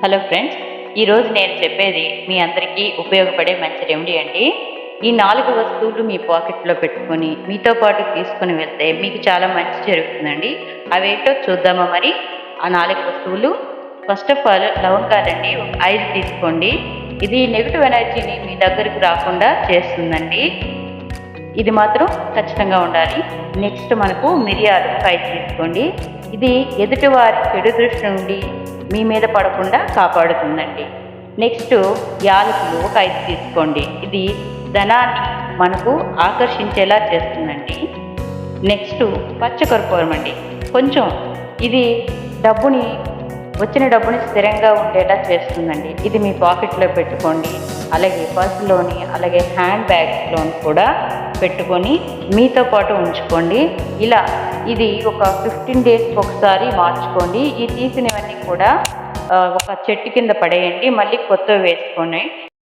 Hello friends ఈరోజు నేను చెప్పేది మీ అందరికీ ఉపయోగపడే మంచి రెమెడీ అండి. ఈ నాలుగు వస్తువులు మీ పాకెట్లో పెట్టుకొని మీతో పాటు తీసుకొని వెళ్తే మీకు చాలా మంచి జరుగుతుందండి. అవేంటో చూద్దామా మరి? ఆ నాలుగు వస్తువులు. ఫస్ట్ ఆఫ్ ఆల్ లవంగాలండి ఐదు తీసుకోండి. ఇది నెగిటివ్ ఎనర్జీని మీ దగ్గరికి రాకుండా చేస్తుందండి. ఇది మాత్రం ఖచ్చితంగా ఉండాలి. నెక్స్ట్ మనకు మిరియాలు ఫైవ్ తీసుకోండి. ఇది ఎదుటివారి చెడు దృష్టి నుండి మీ మీద పడకుండా కాపాడుతుందండి. నెక్స్ట్ యాలకులు ఒక ఐదు తీసుకోండి. ఇది ధనాన్ని మనకు ఆకర్షించేలా చేస్తుందండి. నెక్స్ట్ పచ్చకర్పూరం అండి కొంచెం ఇది డబ్బుని వచ్చిన డబ్బుని స్థిరంగా ఉండేలా చేస్తుందండి. ఇది మీ పాకెట్లో పెట్టుకోండి. అలాగే పర్సులోని అలాగే హ్యాండ్ బ్యాగ్స్లోని కూడా పెట్టుకొని మీతో పాటు ఉంచుకోండి. ఇలా ఇది ఒక ఫిఫ్టీన్ డేస్కి ఒకసారి మార్చుకోండి. ఈ తీసినవన్నీ కూడా ఒక చెట్టు కింద పడేయండి. మళ్ళీ కొత్తవి వేసుకొని